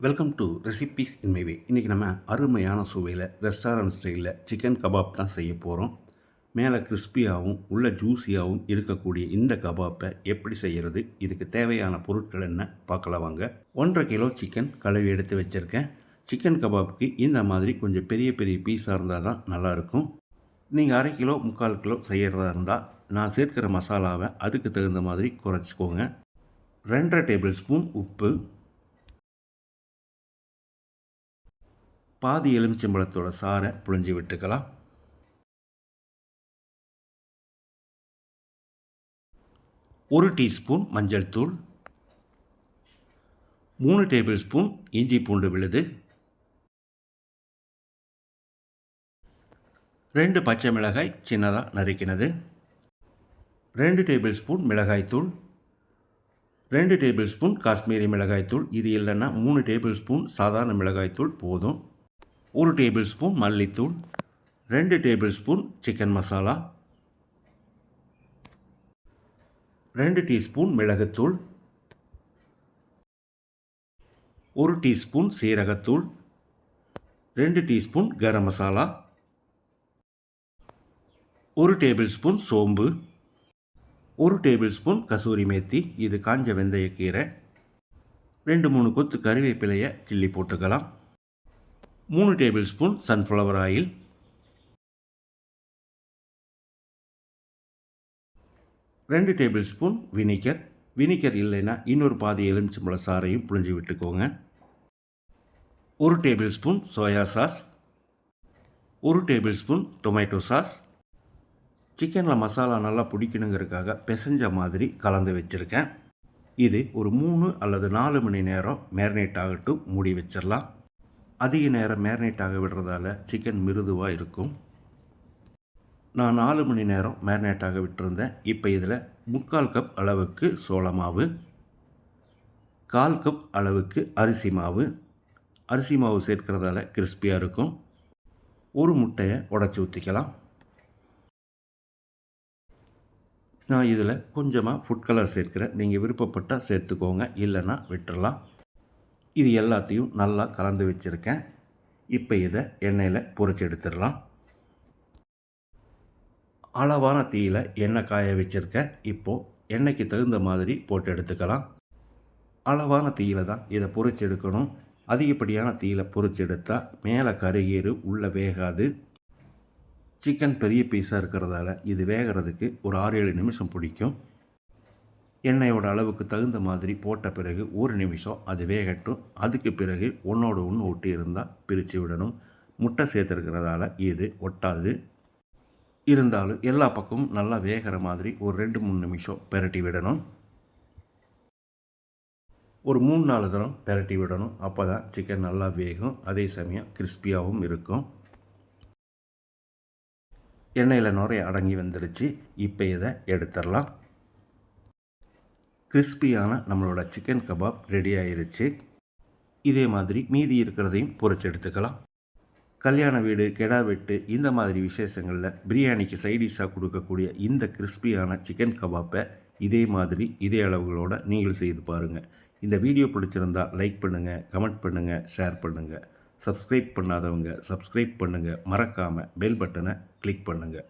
Welcome to recipes இன்மைவே இன்றைக்கி நம்ம அருமையான சுவையில் ரெஸ்டாரண்ட் ஸ்டைலில் சிக்கன் கபாப் தான் செய்ய போகிறோம் மேலே கிறிஸ்பியாகவும் உள்ள ஜூஸியாகவும் இருக்கக்கூடிய இந்த கபாப்பை எப்படி செய்கிறது இதுக்கு தேவையான பொருட்கள் என்ன பார்க்கலாம் வாங்க. ஒன்றரை கிலோ சிக்கன் கழுவி எடுத்து வச்சுருக்கேன். சிக்கன் கபாப்புக்கு இந்த மாதிரி கொஞ்சம் பெரிய பெரிய பீஸாக இருந்தால் தான் நல்லாயிருக்கும் நீங்கள் அரை கிலோ முக்கால் கிலோ செய்கிறதா இருந்தால் நான் சேர்க்கிற மசாலாவை அதுக்கு தகுந்த மாதிரி குறைச்சிக்கோங்க. ரெண்டரை டேபிள் ஸ்பூன் உப்பு பாதி எலுமிச்சம்பழத்தோட சாறை புழிஞ்சு விட்டுக்கலாம். ஒரு டீஸ்பூன் மஞ்சள் தூள். மூணு டேபிள் ஸ்பூன் இஞ்சி பூண்டு விழுது. ரெண்டு பச்சை மிளகாய் சின்னதாக நறுக்கினது. ரெண்டு டேபிள் ஸ்பூன் மிளகாய்த்தூள் ரெண்டு டேபிள் ஸ்பூன் காஷ்மீரி மிளகாய்த்தூள் இது இல்லைன்னா மூணு டேபிள் ஸ்பூன் சாதாரண மிளகாய்த்தூள் போதும். ஒரு டேபிள் ஸ்பூன் மல்லித்தூள் ரெண்டு டேபிள் ஸ்பூன் சிக்கன் மசாலா ரெண்டு டீஸ்பூன் மிளகுத்தூள் ஒரு டீஸ்பூன் சீரகத்தூள் ரெண்டு டீஸ்பூன் கரம் மசாலா ஒரு டேபிள் ஸ்பூன் சோம்பு ஒரு டேபிள் ஸ்பூன் கசூரி மேத்தி இது காஞ்ச வெந்தயக்கீரை ரெண்டு மூணு கொத்து கறிவேப்பிலையை கிள்ளி போட்டுக்கலாம். மூணு டேபிள் ஸ்பூன் சன்ஃப்ளவர் ஆயில் ரெண்டு டேபிள் ஸ்பூன் வினிகர் வினிகர் இல்லைன்னா இன்னொரு பாதி எலுமிச்சம்பழ சாறையும் புழிஞ்சு விட்டுக்கோங்க. ஒரு டேபிள் ஸ்பூன் சோயா சாஸ் ஒரு டேபிள் ஸ்பூன் டொமேட்டோ சாஸ் சிக்கனில் மசாலா நல்லா பிடிக்கணுங்கிறதுக்காக பிசைஞ்ச மாதிரி கலந்து வச்சுருக்கேன். இது ஒரு மூணு அல்லது நாலு மணி நேரம் மேரினேட் ஆகட்டும் மூடி வச்சிடலாம் அதிக நேரம் மேரினேட் ஆக விடுறதால சிக்கன் மிருதுவாக இருக்கும். நான் நாலு மணி நேரம் மேரினேட் ஆக விட்டுருந்தேன். இப்போ இதில் முக்கால் கப் அளவுக்கு சோள மாவு கால் கப் அளவுக்கு அரிசி மாவு. அரிசி மாவு சேர்க்கிறதால கிறிஸ்பியாக இருக்கும். ஒரு முட்டையை உடச்சி ஊற்றிக்கலாம் நான் இதில் கொஞ்சமாக ஃபுட் கலர் சேர்க்கிறேன். நீங்கள் விருப்பப்பட்டால் சேர்த்துக்கோங்க. இல்லைன்னா விட்டுறலாம். இது எல்லாத்தையும் நல்லா கலந்து வச்சுருக்கேன். இப்போ இதை எண்ணெயில் பொறிச்சு எடுத்துடலாம். அளவான தீயில் எண்ணெய் காய வச்சுருக்கேன். இப்போது எண்ணெய்க்கு தகுந்த மாதிரி போட்டு எடுத்துக்கலாம். அளவான தீயில் தான் இதை பொறிச்சு எடுக்கணும். அதிகப்படியான தீயில் பொறிச்சு எடுத்தால் மேலே கருகீறு உள்ளே வேகாது. சிக்கன் பெரிய பீஸாக இருக்கிறதால இது வேகிறதுக்கு ஒரு ஆறு ஏழு நிமிஷம் பிடிக்கும். எண்ணெயோட அளவுக்கு தகுந்த மாதிரி போட்ட பிறகு ஒரு நிமிஷம் அது வேகட்டும். அதுக்கு பிறகு ஒன்றோடு ஒன்று ஒட்டி இருந்தால் பிரித்து விடணும். முட்டை சேர்த்துருக்கிறதால இது ஒட்டாது. இருந்தாலும் எல்லா பக்கமும் நல்லா வேகிற மாதிரி ஒரு ரெண்டு மூணு நிமிஷம் பெரட்டி விடணும். ஒரு மூணு நாலு தரம் பெரட்டி விடணும். அப்போ தான் சிக்கன் நல்லா வேகும். அதே சமயம் கிறிஸ்பியாகவும் இருக்கும். எண்ணெயில் நுரைய அடங்கி வந்துடுச்சு இப்போ இதை எடுத்துடலாம். கிறிஸ்பியான நம்மளோட சிக்கன் கபாப் ரெடி ஆயிருச்சு. இதே மாதிரி மீதி இருக்கிறதையும் பொறிச்சு எடுத்துக்கலாம். கல்யாண வீடு கெடா வெட்டு இந்த மாதிரி விசேஷங்களில் பிரியாணிக்கு சைடிஷாக கொடுக்கக்கூடிய இந்த கிறிஸ்பியான சிக்கன் கபாப்பை இதே மாதிரி இதே அளவுகளோடு நீங்கள் செய்து பாருங்கள் இந்த வீடியோ பிடிச்சிருந்தால் லைக் பண்ணுங்கள் கமெண்ட் பண்ணுங்கள் ஷேர் பண்ணுங்கள் சப்ஸ்கிரைப் பண்ணாதவங்க சப்ஸ்கிரைப் பண்ணுங்கள் மறக்காமல் பெல் பட்டனை கிளிக் பண்ணுங்கள்